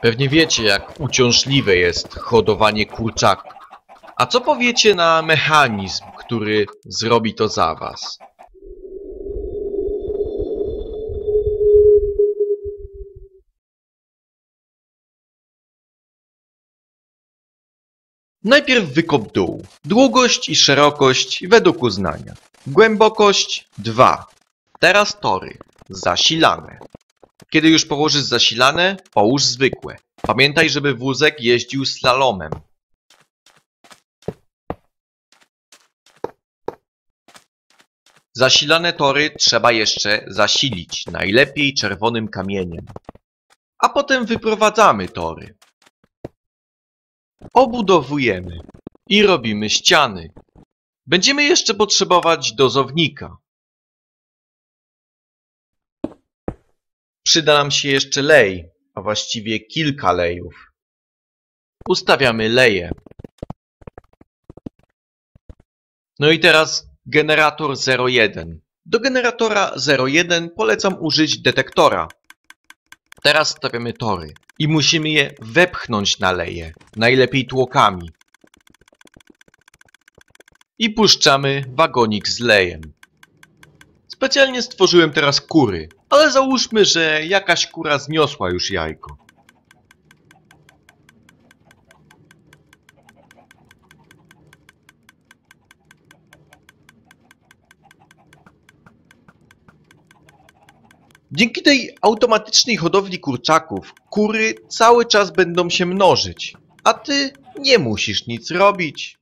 Pewnie wiecie, jak uciążliwe jest hodowanie kurczaków. A co powiecie na mechanizm, który zrobi to za was? Najpierw wykop dół. Długość i szerokość według uznania. Głębokość 2. Teraz tory. Zasilane. Kiedy już położysz zasilane, połóż zwykłe. Pamiętaj, żeby wózek jeździł slalomem. Zasilane tory trzeba jeszcze zasilić, najlepiej czerwonym kamieniem. A potem wyprowadzamy tory. Obudowujemy i robimy ściany. Będziemy jeszcze potrzebować dozownika. Przyda nam się jeszcze lej, a właściwie kilka lejów. Ustawiamy leje. No i teraz generator 01. Do generatora 01 polecam użyć detektora. Teraz stawiamy tory i musimy je wepchnąć na leje, najlepiej tłokami. I puszczamy wagonik z lejem. Specjalnie stworzyłem teraz kury, ale załóżmy, że jakaś kura zniosła już jajko. Dzięki tej automatycznej hodowli kurczaków, kury cały czas będą się mnożyć, a ty nie musisz nic robić.